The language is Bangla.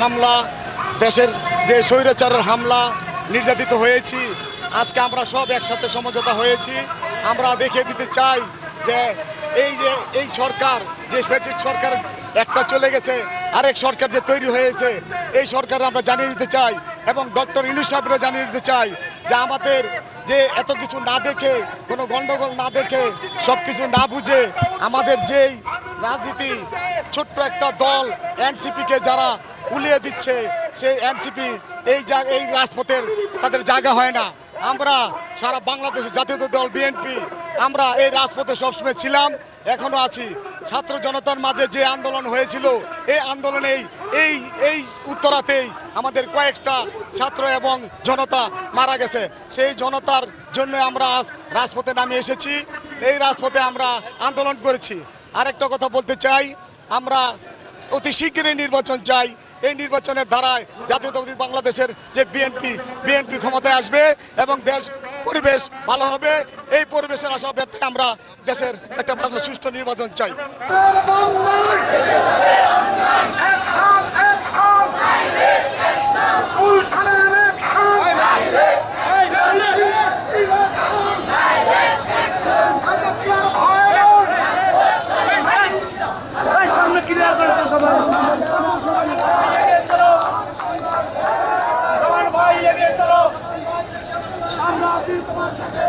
হামলা, দেশের যে স্বৈরাচারের হামলা, নির্যাতিত হয়েছি। আজকে আমরা সব একসাথে সমঝোতা হয়েছি। আমরা দেখিয়ে দিতে চাই যে এই যে এই সরকার, যে স্পেসিফিক সরকার একটা চলে গেছে, আরেক সরকার যে তৈরি হয়েছে, এই সরকার আমরা জানিয়ে দিতে চাই এবং ডক্টর ইনুস সাহেবরা জানিয়ে দিতে চাই যে আমাদের যে এত কিছু না দেখে, কোনো গণ্ডগোল না দেখে সব কিছু না বুঝে আমাদের যেই রাজনীতি, ছোট্ট একটা দল এনসিপিকে যারা উলিয়ে দিচ্ছে, সেই এনসিপি এই এই রাজপথের তাদের জায়গা হয় না। আমরা সারা বাংলাদেশের জাতীয় দল বিএনপি, আমরা এই রাজপথে সবসময় ছিলাম, এখনও আছি। ছাত্র জনতার মাঝে যে আন্দোলন হয়েছিল, এই আন্দোলনেই এই এই উত্তরাতেই আমাদের কয়েকটা ছাত্র এবং জনতা মারা গেছে। সেই জনতার জন্য আমরা আজ রাজপথে নামে এসেছি। এই রাজপথে আমরা আন্দোলন করেছি। আরেকটা কথা বলতে চাই, আমরা অতি শীঘ্রই নির্বাচন চাই। এই নির্বাচনের দ্বারায় জাতীয়তাবাদী বাংলাদেশের যে বিএনপি বিএনপি ক্ষমতায় আসবে এবং দেশ পরিবেশ ভালো হবে। এই পরিবেশের আশা ব্যর্থে আমরা দেশের একটা ভালো সুষ্ঠু নির্বাচন চাই। 아,